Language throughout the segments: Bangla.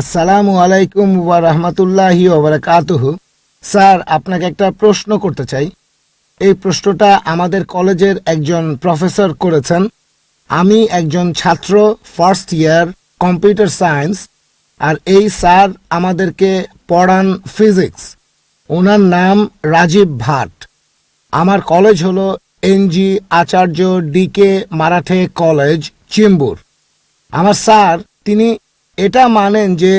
আসসালামু আলাইকুম ওয়া রাহমাতুল্লাহি ওয়া বারাকাতুহু। স্যার, আপনাকে একটা প্রশ্ন করতে চাই। এই প্রশ্নটা আমাদের কলেজের একজন প্রফেসর করেছেন। আমি একজন ছাত্র ফার্স্ট ইয়ার কম্পিউটার সায়েন্স আর এই স্যার আমাদেরকে পড়ান ফিজিক্স ওনার নাম রাজীব ভাট। আমার কলেজ হলো NG Acharya DK Marathe college, Chembur. আমার স্যার, তিনি এটা মানেন যে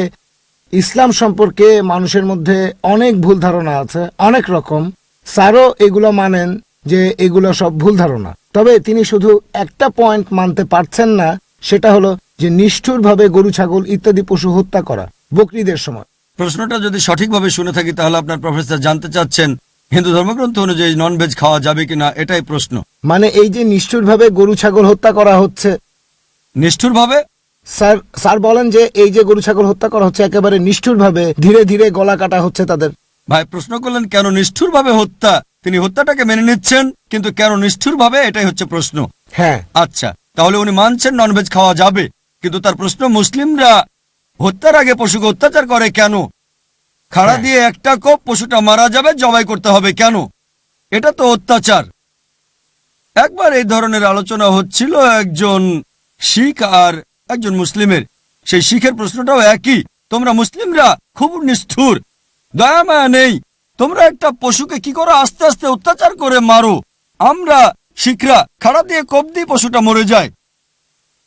ইসলাম সম্পর্কে মানুষের মধ্যে অনেক ভুল ধারণা আছে অনেক রকম। স্যারও এগুলো মানেন যে এগুলো সব ভুল ধারণা। তবে তিনি শুধু একটা পয়েন্ট মানতে পারছেন না সেটা হলো যে নিষ্ঠুরভাবে গরু ছাগল ইত্যাদি পশু হত্যা করা বকরিদের সময়। প্রশ্নটা যদি সঠিকভাবে শুনে থাকি তাহলে আপনার প্রফেসর জানতে চাচ্ছেন হিন্দু ধর্মগ্রন্থ অনুযায়ী নন ভেজ খাওয়া যাবে কিনা এটাই প্রশ্ন। মানে এই যে নিষ্ঠুরভাবে গরু ছাগল হত্যা করা হচ্ছে। নিষ্ঠুরভাবে? স্যার স্যার বলেন যে এই যে গরু ছাগল হত্যা করা হচ্ছে একেবারে নিষ্ঠুরভাবে ধীরে ধীরে গলা কাটা হচ্ছে তাদের। ভাই প্রশ্ন করলেন কেন নিষ্ঠুরভাবে হত্যা? তিনি হত্যাটাকে মেনে নিচ্ছেন কিন্তু কেন নিষ্ঠুরভাবে? এটাই হচ্ছে প্রশ্ন। হ্যাঁ। আচ্ছা তাহলে উনি মানছেন ননভেজ খাওয়া যাবে কিন্তু তার প্রশ্ন মুসলিমরা হত্যার আগে পশুকে অত্যাচার করে কেন? খাড়া হ্যাঁ। দিয়ে একটা কোপ পশুটা মারা যাবে জবাই করতে হবে কেন? এটা তো অত্যাচার। একবার এই ধরনের আলোচনা হচ্ছিল একজন শিখ আর একজন মুসলিমের। সেই শিখের প্রশ্নটাও একই। তোমরা মুসলিমরা খুব নিষ্ঠুর। দয়া মায়া নেই। তোমরা একটা পশুকে কি করে? আস্তে আস্তে অত্যাচার করে মারো। আমরা শিখরা খাড়া দিয়ে কোপ দিয়ে পশুটা মরে যায়।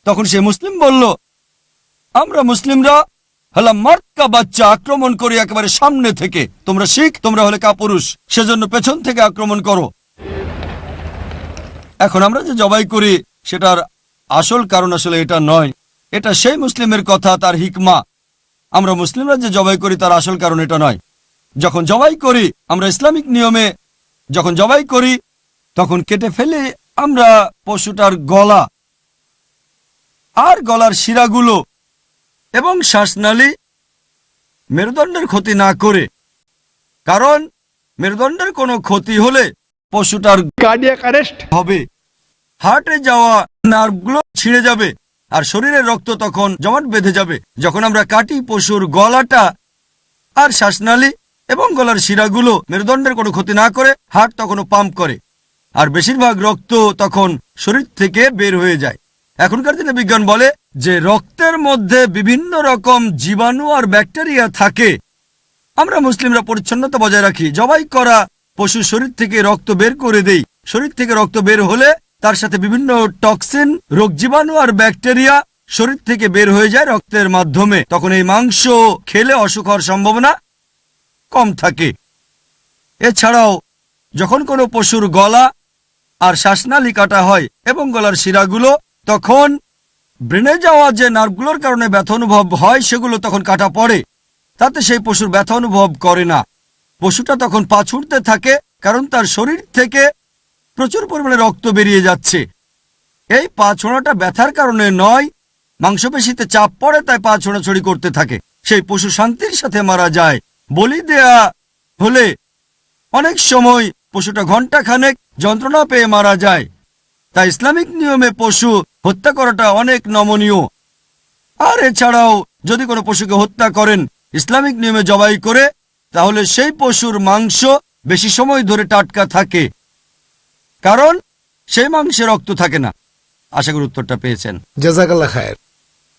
তখন সে মুসলিম বলল, আমরা মুসলিমরা হলাম মার্কা বাচ্চা আক্রমণ করি একেবারে সামনে থেকে। তোমরা শিখ, তোমরা হলে কাপুরুষ। সেজন্য পেছন থেকে আক্রমণ করো। এখন আমরা যে জবাই করি, সেটার আসল কারণ আসলে এটা নয়। এটা সেই মুসলিমের কথা তার হিকমা। আমরা মুসলিমরা যে জবাই করি তার আসল কারণ এটা নয়। যখন জবাই করি আমরা ইসলামিক নিয়মে যখন জবাই করি তখন কেটে ফেলে আমরা পশুটার গলা আর গলার শিরাগুলো এবং শ্বাসনালী মেরুদণ্ডের ক্ষতি না করে। কারণ মেরুদণ্ডের কোনো ক্ষতি হলে পশুটার হবে। হার্টে যাওয়া নার্ভগুলো ছিঁড়ে যাবে। আর শরীরের রক্ত তখন জমাট বেঁধে যাবে। যখন আমরা কাটি, পশুর গলাটা আর শ্বাসনালী এবং গলার শিরাগুলো মেরুদণ্ডের কোনো ক্ষতি না করে হাট তখনও পাম্প করে। আর বেশিরভাগ রক্ত তখন শরীর থেকে বের হয়ে যায়। এখনকার দিনে বিজ্ঞান বলে যে রক্তের মধ্যে বিভিন্ন রকম জীবাণু আর ব্যাকটেরিয়া থাকে। আমরা মুসলিমরা পরিচ্ছন্নতা বজায় রাখি। জবাই করা পশু শরীর থেকে রক্ত বের করে দেই। শরীর থেকে রক্ত বের হলে তার সাথে বিভিন্ন টক্সিন, রোগ জীবাণু আর ব্যাকটেরিয়া শরীর থেকে বের হয়ে যায় রক্তের মাধ্যমে। তখন এই মাংস খেলে অসুখ হওয়ার সম্ভাবনা কম থাকে। এছাড়াও, যখন কোনো পশুর গলা আর শ্বাসনালী কাটা হয় এবং গলার শিরাগুলো তখন ব্রেনে যাওয়া যে নার্ভগুলোর কারণে ব্যথা অনুভব হয়, সেগুলো তখন কাটা পড়ে। তাতে সেই পশুর ব্যথা অনুভব করে না। পশুটা তখন পা ছুটতে থাকে, কারণ তার শরীর থেকে প্রচুর পরিমাণে রক্ত বেরিয়ে যাচ্ছে। এই পা ছোঁড়াটা ব্যথার কারণে নয়, মাংসপেশিতে চাপ পড়ে তাই পা ছোঁড়াছড়ি করতে থাকে। সেই পশু শান্তির সাথে মারা যায়। বলি দেয়া হলে অনেক সময় পশুটা ঘণ্টা খানেক যন্ত্রণা পেয়ে মারা যায়। তাই ইসলামিক নিয়মে পশু হত্যা করাটা অনেক নমনীয়। আর এছাড়াও যদি কোনো পশুকে হত্যা করেন, ইসলামিক নিয়মে জবাই করে, তাহলে সেই পশুর মাংস বেশি সময় ধরে টাটকা থাকে। কারণ সেই মাংসে রক্ত থাকে না। আশা করি উত্তরটা পেয়েছেন। জাজাকাল্লা খায়ের।